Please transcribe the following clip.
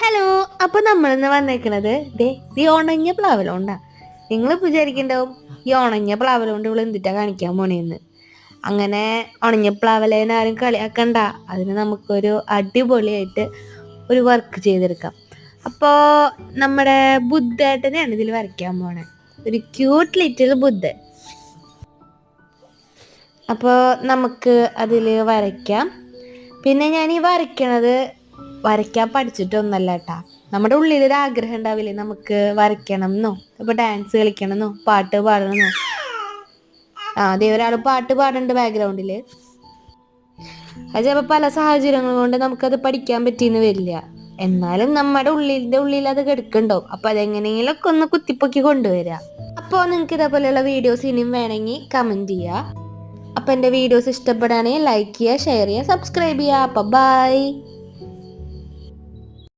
Hello അപ്പൊ നമ്മളിന്ന് വന്നേക്കണത് ദേ ഈ ഉണങ്ങിയ പ്ലാവലോണ്ടാ. നിങ്ങൾ വിചാരിക്കണ്ടാവും ഈ ഉണങ്ങിയ പ്ലാവലോണ്ട് ഇവിടെ എന്തിട്ടാ കാണിക്കാൻ പോണേന്ന്. അങ്ങനെ ഉണങ്ങിയ പ്ലാവലേനെ ആരും കളിയാക്കണ്ട. അതിന് നമുക്കൊരു അടിപൊളിയായിട്ട് ഒരു വർക്ക് ചെയ്തെടുക്കാം. അപ്പോൾ നമ്മുടെ ബുദ്ധേട്ടനെയാണ് ഇതിൽ വരയ്ക്കാൻ പോണേ. ഒരു ക്യൂട്ട് ലിറ്റിൽ ബുദ്ധ. അപ്പോൾ നമുക്ക് അതിൽ വരയ്ക്കാം. പിന്നെ ഞാൻ ഈ വരയ്ക്കണത് വരയ്ക്കാൻ പഠിച്ചിട്ടൊന്നല്ല കേട്ടാ നമ്മുടെ ഉള്ളിൽ ഒരു ആഗ്രഹം ഉണ്ടാവില്ലേ? നമുക്ക് വരയ്ക്കണം എന്നോ ഇപ്പൊ ഡാൻസ് കളിക്കണം എന്നോ പാട്ട് പാടണമെന്നോ? ആ അതേ ഒരാൾ പാട്ട് പാടുന്നുണ്ട് ബാക്ക്ഗ്രൗണ്ടിൽ അത് ചിലപ്പോൾ പല സാഹചര്യങ്ങൾ കൊണ്ട് നമുക്കത് പഠിക്കാൻ പറ്റിയെന്ന് വരില്ല. എന്നാലും നമ്മുടെ ഉള്ളിന്റെ ഉള്ളിൽ അത് കിടക്കുന്നുണ്ടാവും. അപ്പൊ അതെങ്ങനെയെങ്കിലൊക്കെ ഒന്ന് കുത്തിപ്പൊക്കി കൊണ്ടുവരിക അപ്പോൾ നിങ്ങൾക്ക് ഇതേപോലെയുള്ള വീഡിയോസ് ഇനിയും വേണമെങ്കിൽ കമന്റ് ചെയ്യുക അപ്പം എന്റെ വീഡിയോസ് ഇഷ്ടപ്പെടുകയാണെങ്കിൽ ലൈക്ക് ചെയ്യുക ഷെയർ ചെയ്യുക സബ്സ്ക്രൈബ് ചെയ്യുക അപ്പം ബൈ